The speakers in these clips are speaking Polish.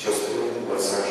Сейчас будем глазами.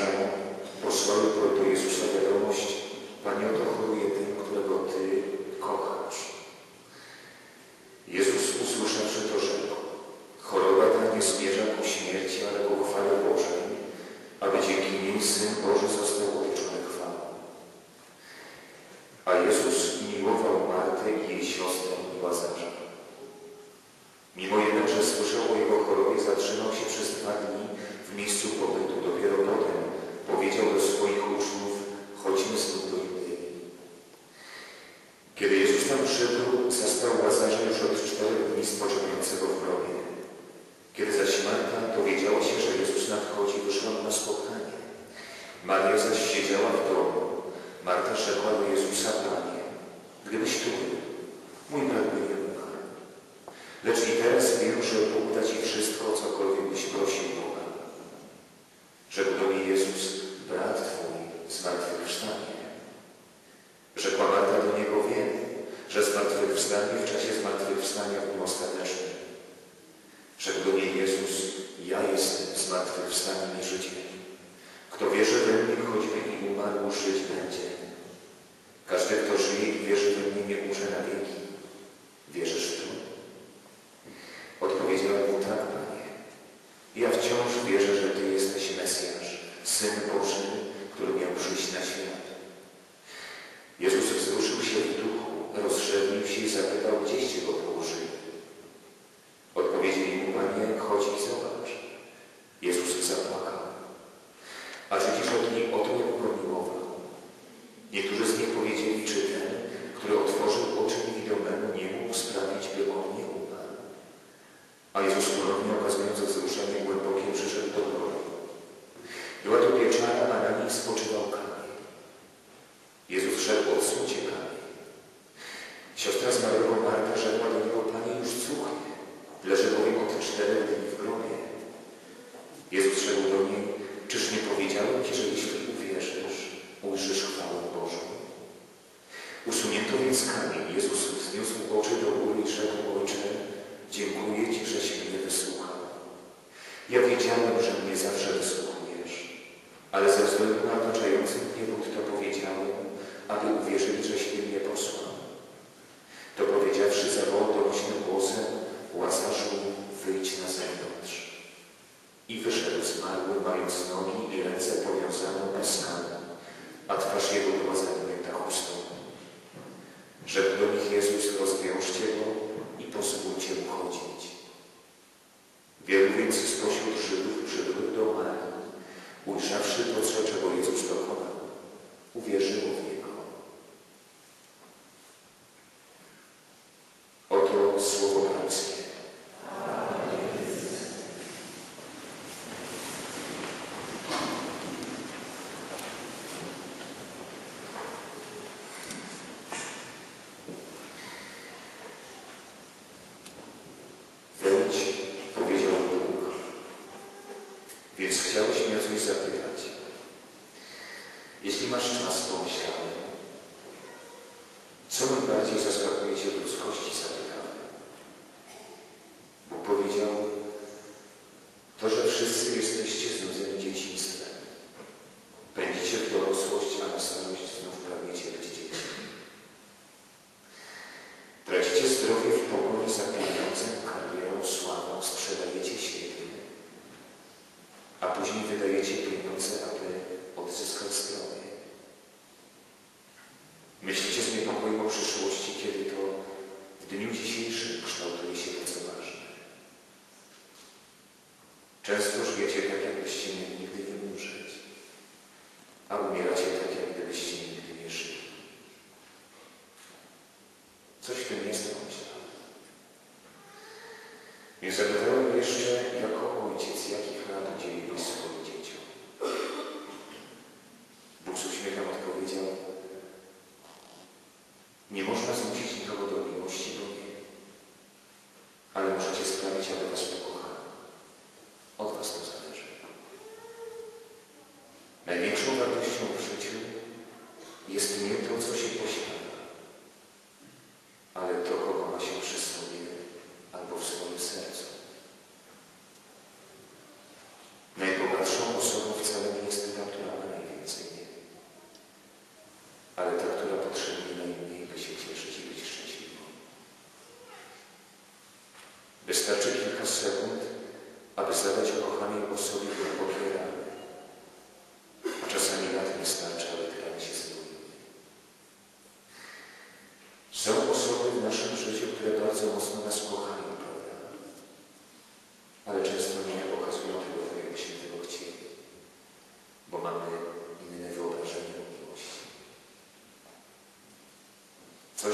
Pan mu żyć będzie. Każdy, kto żyje i wierzy w mnie, umrze na wieki. mając nogi i ręce powiązane paskami, a twarz jego była zamknięta chustą. Rzekł do nich Jezus, rozwiążcie go i pozwólcie mu chodzić. Wielu więc spośród Żydów przybył do Marii, ujrzawszy to, czego Jezus dokonał masz czas pomyślany. Co najbardziej zaskakuje Cię ludzkości, Satyna? Часто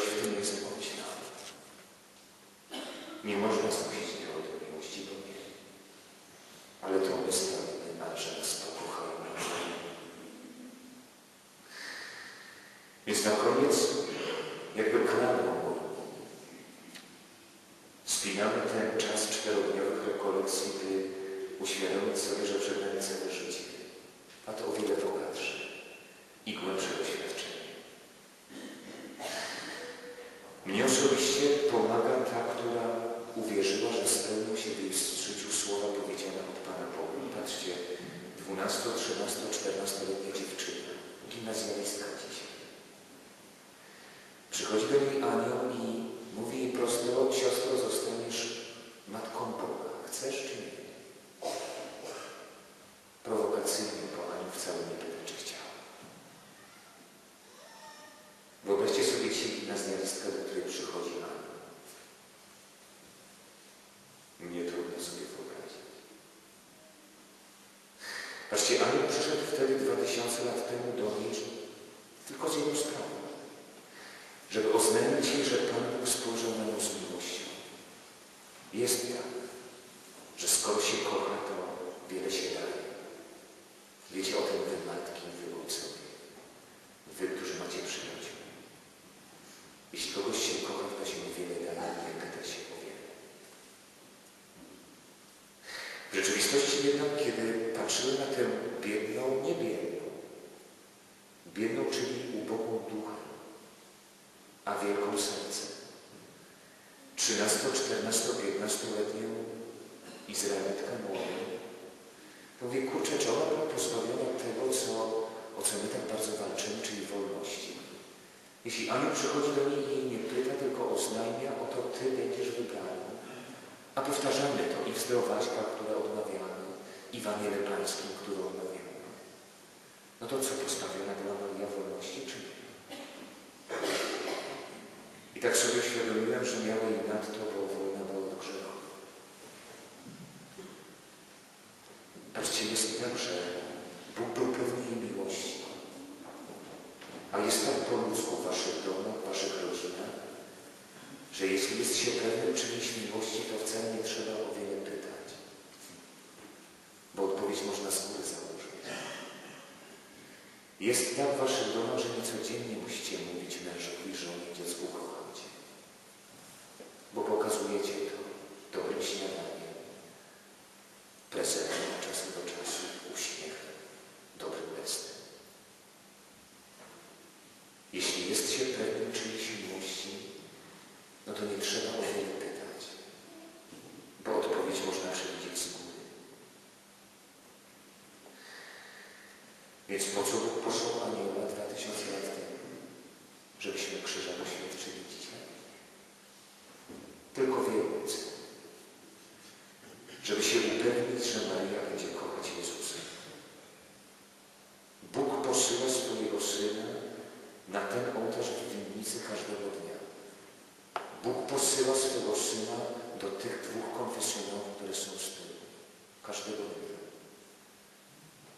человека не заполучено. Не можно скучать. Przychodzi do niej anioł postawiona teologia wolności, czy nie? I tak sobie uświadomiłem, że miałem jej nadto, bo wojna była od grzechu.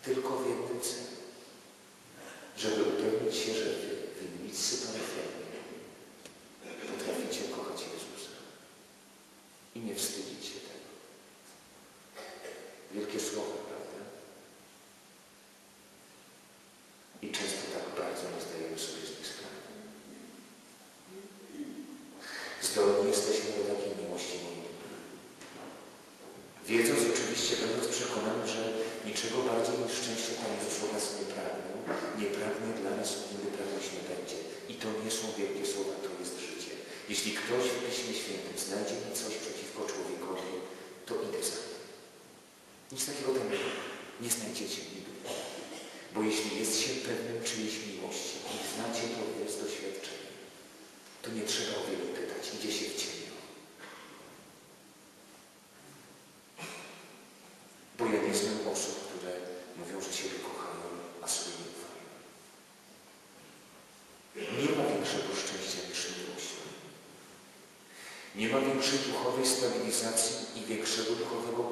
tylko w jednym celu, żeby upewnić się, że winnicy parafialni Nic takiego dobrego nie znajdziecie nigdy. Bo jeśli jest się pewnym czyjejś miłości i znacie to jest doświadczenie, to nie trzeba o wiele pytać, gdzie się w cieniu. Bo ja nie znam osób, które mówią, że siebie kochają, a sobie nie ufają. Nie ma większego szczęścia niż miłość. Nie ma większej duchowej stabilizacji i większego duchowego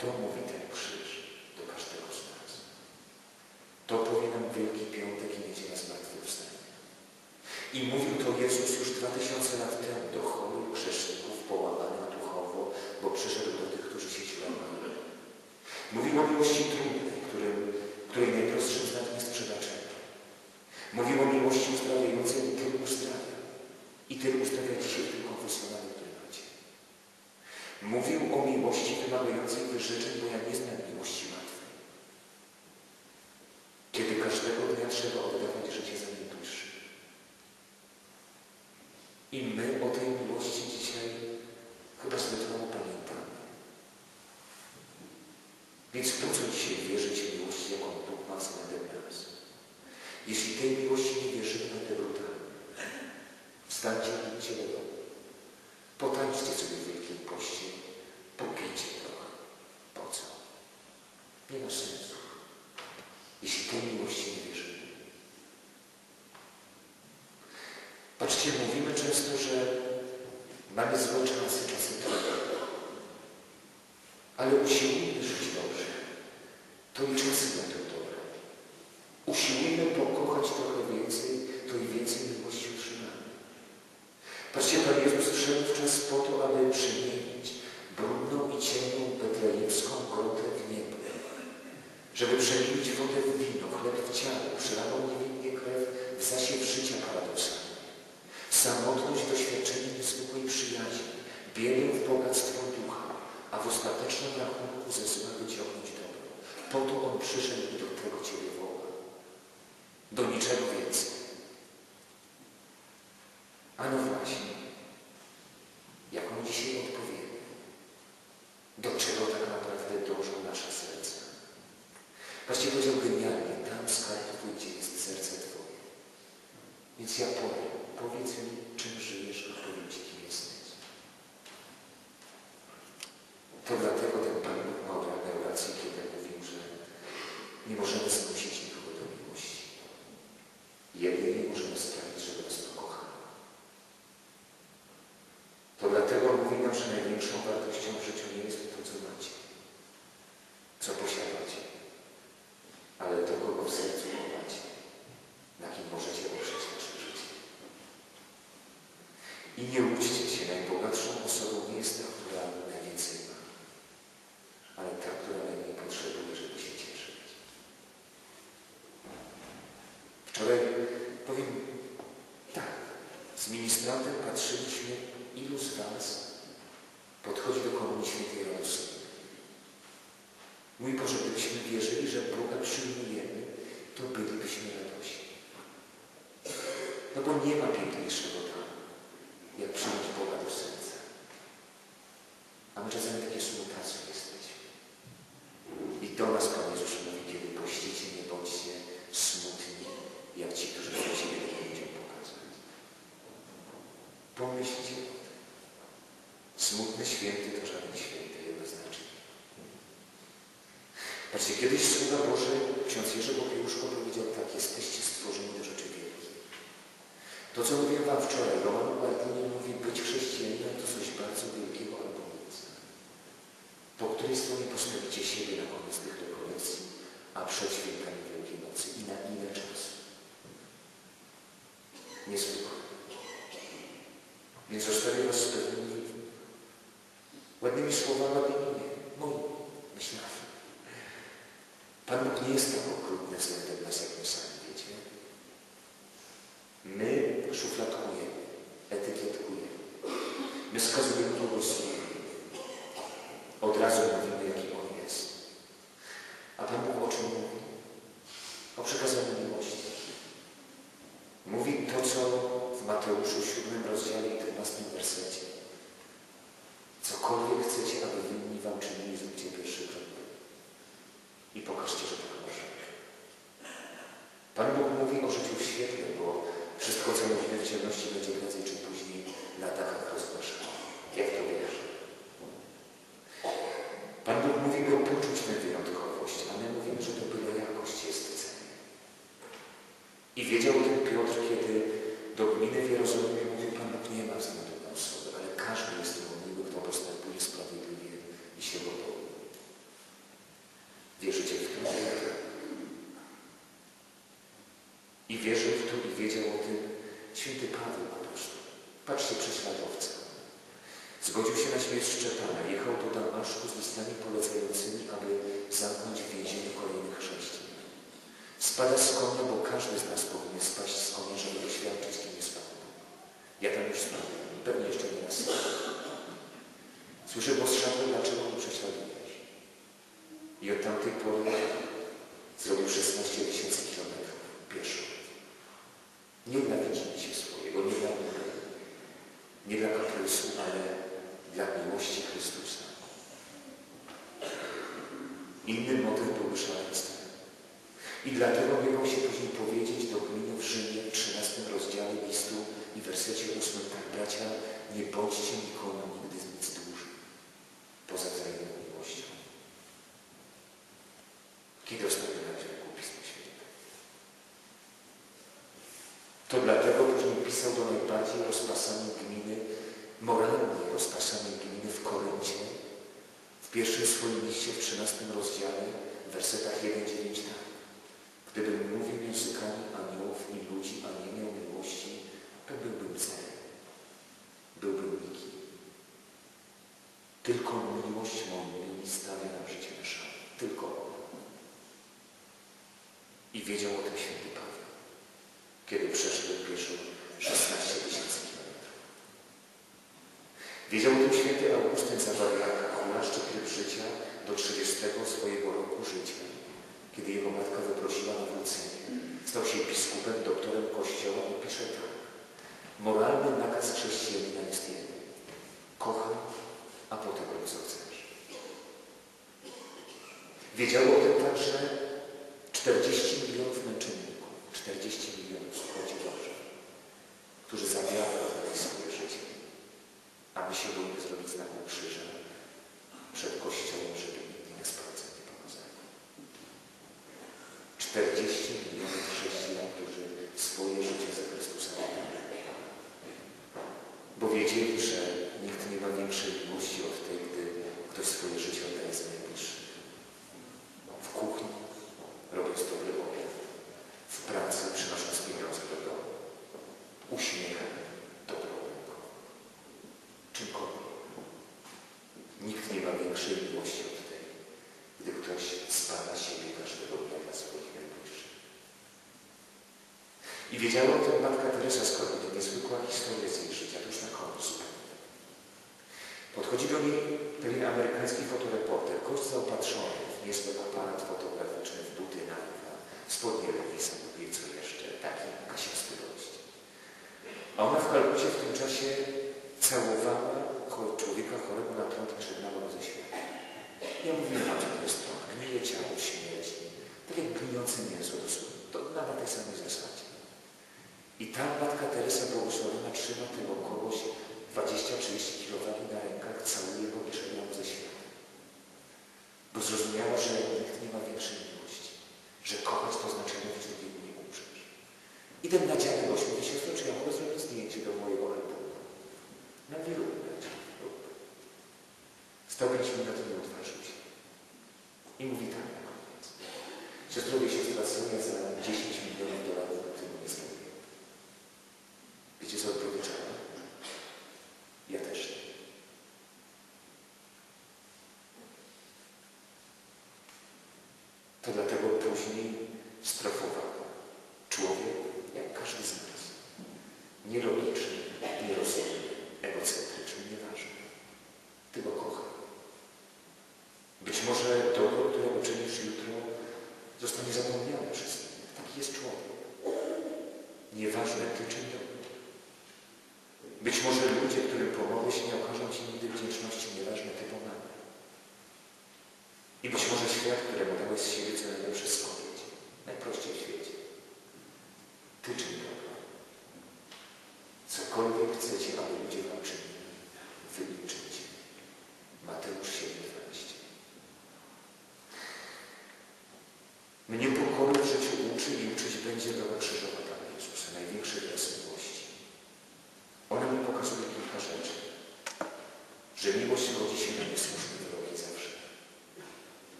to mówi tej miłości nie wierzymy na te luta. Wstańcie i idźcie do domu. Potańczcie sobie w Wielkim Poście. Popijcie trochę. Po co? Nie ma sensu. z ministrantem patrzyliśmy, ilu z Was podchodzi do Komunii Świętej Rosji. Mój Boże, gdybyśmy wierzyli, że Boga przyjmujemy, to bylibyśmy radośni. No bo nie ma piękniejszego. To, co mówiłem Wam wczoraj, Roman Martini mówi, być chrześcijaninem to coś bardzo wielkiego albo nic. Po której stronie postawicie siebie na koniec tych rekolekcji, a przed świętami Wielkiej Nocy i na ile czasu? Niezwykle. Więc zostawię Was z pewnymi ładnymi słowami, ładnymi moimi myślami. Pan Bóg nie jest tak okrutny względem nas, jak my sami. My wskazujemy drugą stronę. Od razu mówimy, jaki On jest. A Pan Bóg o czym mówi? O przekazaniu miłości. Mówi to, co w Mateuszu 7 rozdziale 11 wersecie. Cokolwiek chcecie, aby winni wam czynili, zróbcie pierwszy krok. I pokażcie, że tak może. Pan Bóg mówi o życiu w świetle, bo wszystko, co mówimy w ciemności, będzie prędzej czy później na dachach rozgłaszane. Jak to wiesz? Pan Bóg mówi, by poczuć tę wyjątkowość, a my mówimy, że to byle jakość jest cenne. I wiedział o tym Piotr, kiedy do gminy w Jerozolimie mówił, Pan Bóg nie ma względu na osobę, ale każdy jest miły, kto postępuje sprawiedliwie i się go boi. Wierzycie w to? I wierzył w to i wiedział o tym święty Paweł apostoł. Patrzcie, prześladowca. Zgodził się na śmierć Szczepana. Jechał do Damaszku z listami polecającymi, aby zamknąć w więzieniu kolejnych chrześcijan. Spada z konia, bo każdy z nas powinien spaść z konia, żeby doświadczyć, kim jest Pan. Ja tam już spadłem. Pewnie jeszcze nie raz. Słyszę głos szatny, dlaczego mnie prześladujesz? I od tamtej pory zrobił 16 tysięcy kilometrów pieszo. Nie dla widzimisię swojego, nie dla mnie, nie dla kaprysu, ale dla miłości Chrystusa. Innym motyw byłby szaleństwem. I dlatego nie miał się później powiedzieć do gminy w Rzymie w 13 rozdziale listu i wersecie 8 tak, bracia, nie bądźcie nikomu nigdy nic dłużej, poza wzajemną miłością. Kiedy ostatnio raz było Pismo Święte? To dlatego później pisał do najbardziej rozpasanej gminy, moralnie rozpasanej gminy w Koryncie, w pierwszym swoim liście w 13 rozdziale, w wersetach 1-9 tak. Gdybym mówił językami aniołów i ludzi, a nie miał miłości, to byłbym zerem. Byłbym nikim. Tylko miłość moją stawia nam życie na szale. Tylko ona. I wiedział o tym święty Paweł, kiedy przeszedł pieszo 16 tysięcy kilometrów. Wiedział o tym święty Augustyn Zawariaka, chłoszczy tryb życia do 30 swojego roku życia, kiedy jego matka wyprosiła nawrócenie. Stał się biskupem, doktorem kościoła i pisze tak. Moralny nakaz chrześcijanina jest jeden. Kochaj, a potem rób co chcesz. Wiedział o tym także 40 milionów męczenników, 40 milionów, dobrze, którzy za wiarę oddali swoje życie, a my się boimy zrobić znaku krzyża przed Kościołem, żeby nikt nie sprawdzał nie pokazał. 40 milionów chrześcijan, którzy swoje życie za Chrystusa oddali. Bo wiedzieli, że nikt nie ma większej miłości od tej, gdy ktoś swoje życie oddaje za najbliższych. W kuchni, robiąc dobry obiad, w pracy, przynosząc pieniądze do domu, uśmiechem dobrą ręką, czymkolwiek. Nikt nie ma większej miłości od tej, gdy ktoś spada siebie każdego dnia dla swoich najbliższych. I wiedziała o tym matka Teresa z Korynty, niezwykła historia z jej życia, to już na końcu. Podchodzi do niej pewien amerykański fotoreporter, gość zaopatrzony w niezły aparat fotograficzny, w buty na spodnie Lewisa, wie co jeszcze, taki kasiasty gość. A ona w Kalkucie w tym czasie całowała człowieka chorego na trąd i żegnała go ze świata. Ja mówiłem, że to jest trąd, gnije ciało, śmierć, tak jak gnijące mięso, to na tej samej zasadzie. I ta Matka Teresa błogosławiona trzyma tego kogoś 20-30 kg na rękach, całuje go i ze świata. Bo zrozumiała, że nikt nie ma większej miłości. Że kochać to znaczy mówić drugiemu nie umrzeć. Idę na dziale gość, mówi siostro, czy ja mogę zrobić zdjęcie do mojego albumu? Na wielu będzie. Stał pięć minut i nie odważył się. I mówi tak na koniec. Siostrowie siostra Sonia za 10 milionów dolarów ci sono provinciali. this.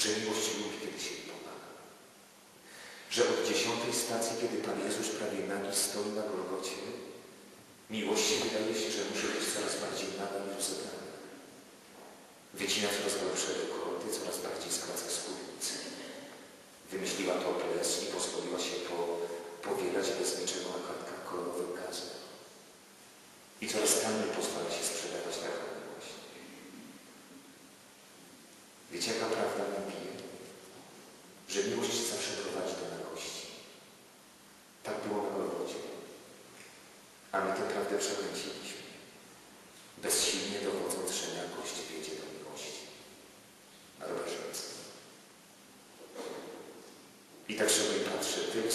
Że miłość lubi, kiedy się pomaga. Że od dziesiątej stacji, kiedy Pan Jezus prawie nagi stoi na Golgocie, miłości wydaje się, że musi być coraz bardziej naga niż rozebrana. Wycina coraz głębsze rekordy, coraz bardziej skraca spódnicy. Wymyśliła to ples i pozwoliła się po, powielać bez niczego na kartkach kolorowych gazet. I coraz taniej pozwala się sprzedawać taką miłość. Wiecie, jaka prawda nam bije? Że miłość zawsze prowadzi do nagości. Tak było na Golgocie. A my tę prawdę przekręciliśmy. Bezsilnie dowodząc, że nagość wiedzie do miłości. Barbarzyństwo. I tak sobie patrzę, tyle